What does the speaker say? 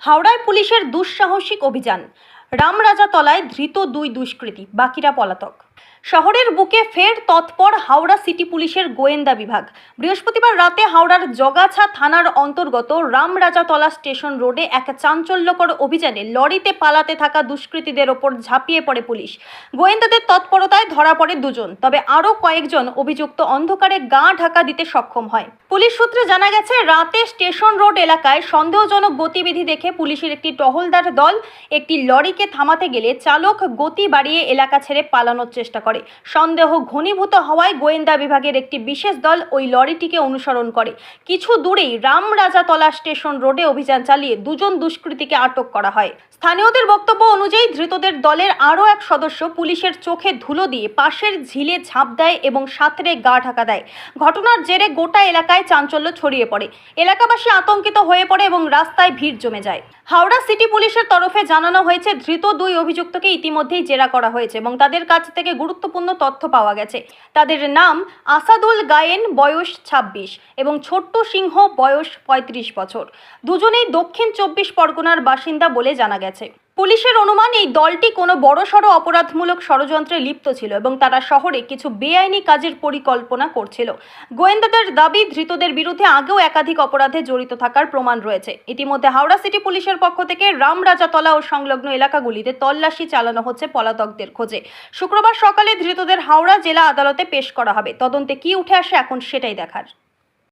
হাওড়ায় পুলিশের দুঃসাহসিক অভিযান। রামরাজাতলায় ধৃত দুই দুষ্কৃতী বাকিরা পলাতক। শহরের বুকে ফের তৎপর হাওড়া সিটি পুলিশের গোয়েন্দা বিভাগ। বৃহস্পতিবার রাতে হাওড়ার জগাছা থানার অন্তর্গত রামরাজাতলা স্টেশন রোডে এক চাঞ্চল্যকর অভিযানে লরিতে পালাতে থাকা দুষ্কৃতীদের ওপর ঝাঁপিয়ে পড়ে পুলিশ। গোয়েন্দাদের তৎপরতায় ধরা পড়ে দুজন, তবে আরও কয়েকজন অভিযুক্ত অন্ধকারে গা ঢাকা দিতে সক্ষম হয়। পুলিশ সূত্রে জানা গেছে, রাতে স্টেশন রোড এলাকায় সন্দেহজনক গতিবিধি দেখে পুলিশের একটি টহলদার দল একটি লরিকে থামাতে গেলে চালক গতি বাড়িয়ে এলাকা ছেড়ে পালানোর চেষ্টা করে। সন্দেহ ঘনীভূত হওয়ায় গোয়েন্দা বিভাগের একটি বিশেষ দল ওই লরিটিকে অনুসরণ করে। কিছু দূরেই রামরাজাতলা স্টেশন রোডে অভিযান চালিয়ে দুজন দুষ্কৃতীকে আটক করা হয়। স্থানীয়দের বক্তব্য অনুযায়ী ধৃতদের দলের আরও এক সদস্য পুলিশের চোখে ধুলো দিয়ে পাশের ঝিলে ঝাঁপ দেয় এবং সাঁতরে গা ঢাকা দেয়। ঘটনার জেরে গোটা এলাকায় চাঞ্চল্য ছড়িয়ে পড়ে। এলাকাবাসী আতঙ্কিত হয়ে পড়ে এবং রাস্তায় ভিড় জমে যায়। হাওড়া সিটি পুলিশের তরফে জানানো হয়েছে, ধৃত দুই অভিযুক্তকে ইতিমধ্যেই জেরা করা হয়েছে এবং তাদের কাছ থেকে গুরুত্বপূর্ণ তথ্য পাওয়া গেছে। তাদের নাম আসাদুল গায়েন, বয়স ২৬ এবং ছোট্ট সিংহ, বয়স ৩৫ বছর। দুজনেই দক্ষিণ চব্বিশ পরগনার বাসিন্দা বলে জানা গেছে। পুলিশের অনুমান, এই দলটি কোনো বড়সড় অপরাধমূলক ষড়যন্ত্রে লিপ্ত ছিল এবং তারা শহরে কিছু বেআইনি কাজের পরিকল্পনা করছিল। গোয়েন্দাদের দাবি, ধৃতদের বিরুদ্ধে আগেও একাধিক অপরাধে জড়িত থাকার প্রমাণ রয়েছে। ইতিমধ্যে হাওড়া সিটি পুলিশের পক্ষ থেকে রামরাজাতলা ও সংলগ্ন এলাকাগুলিতে তল্লাশি চালানো হচ্ছে পলাতকদের খোঁজে। শুক্রবার সকালে ধৃতদের হাওড়া জেলা আদালতে পেশ করা হবে। তদন্তে কি উঠে আসে এখন সেটাই দেখার।